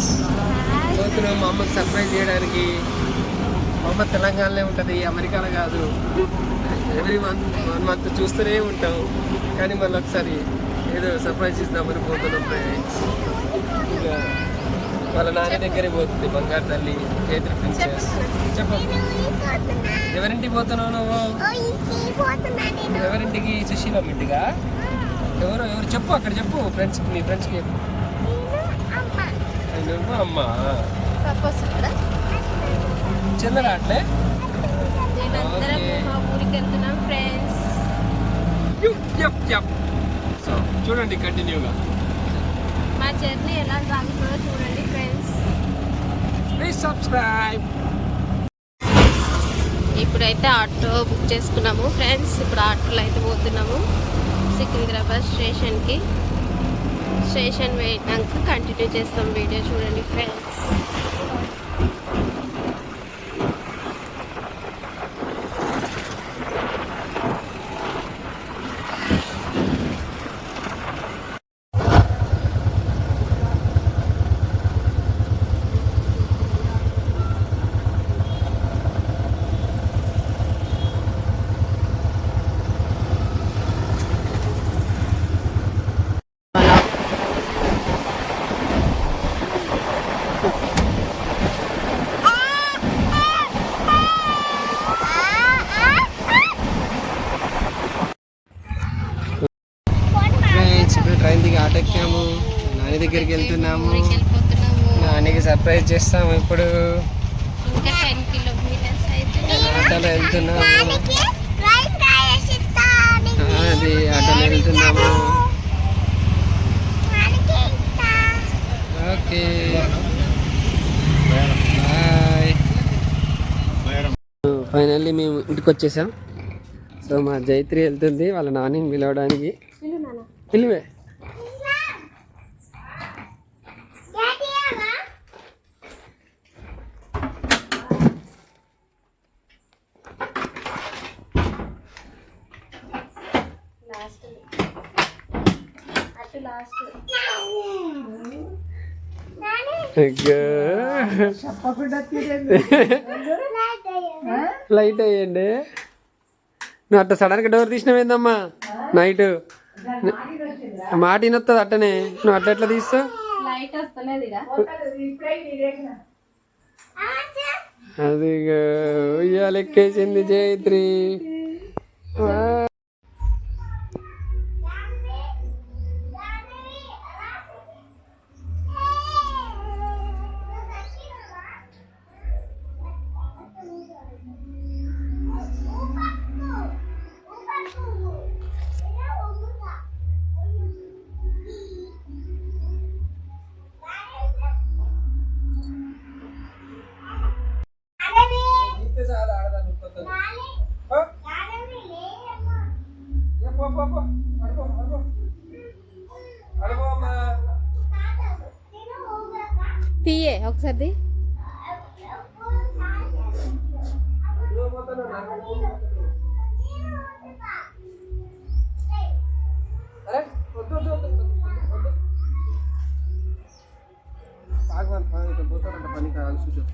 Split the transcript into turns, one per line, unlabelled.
Friends మా అమ్మకి surprise చేయడానికి మా అమ్మ తెలంగాణలో ఉంటుంది అమెరికాలో కాదు. ఎవ్రీ మంత్ వన్ మంత్ చూస్తూనే ఉంటాం. కానీ మళ్ళీ ఒకసారి ఏదో సర్ప్రైజ్ ఇద్దామని పోతున్నాం ఫ్రెండ్స్ వాళ్ళ నాన్న దగ్గరే పోతుంది బంగారు తల్లి చైత్ర ప్రిన్సెస్ చెప్పు ఎవరింటికి పోతున్నావు నువ్వు? ఎవరింటికి? సుశీలం ఇంటిగా ఎవరు ఎవరు? చెప్పు అక్కడ చెప్పు ఫ్రెండ్స్కి మీ ఫ్రెండ్స్కి చెప్పు. నువ్వు అమ్మ.
వెళ్తున్నాం ఫ్రెండ్స్
సో చూడండి కంటిన్యూగా.
మా జర్నీ ఎలా సాగుతుందో చూడండి ఫ్రెండ్స్
ప్లీజ్ సబ్స్క్రైబ్
ఇప్పుడైతే ఆటో బుక్ చేసుకున్నాము ఫ్రెండ్స్ ఇప్పుడు ఆటోలో అయితే పోతున్నాము సికింద్రాబాద్ స్టేషన్కి. స్టేషన్ పోయినాక కంటిన్యూ చేస్తాం వీడియో చూడండి ఫ్రెండ్స్
దగ్గరికి వెళ్తున్నాము.
ఊరికి వెళ్ళిపోతున్నాము
నానికి సర్ప్రైజ్ చేస్తాము ఇప్పుడు. ఆటోలో వెళ్తున్నాము. అది ఆటోలో వెళ్తున్నాము. ఓకే. ఫైనల్లీ మేము ఇంటికి వచ్చేసాం. సో మా జైత్రి వెళ్తుంది వాళ్ళ నాన్నని పిలవడానికి. పిలివే. లైట్ అయ్యండి. నువ్వు అట్ట సడన్గా డోర్ తీసినవేందమ్మా నైట్. మాట వినొస్తుంది అట్టనే. నువ్వు అట్ట ఎట్లా తీస్తావు? అది ఉయ్యాలు ఎక్కేసింది జైత్రి వా.
తీయే ఒకసారి
ఆగమని పోతారంట పని కాదు చూసాం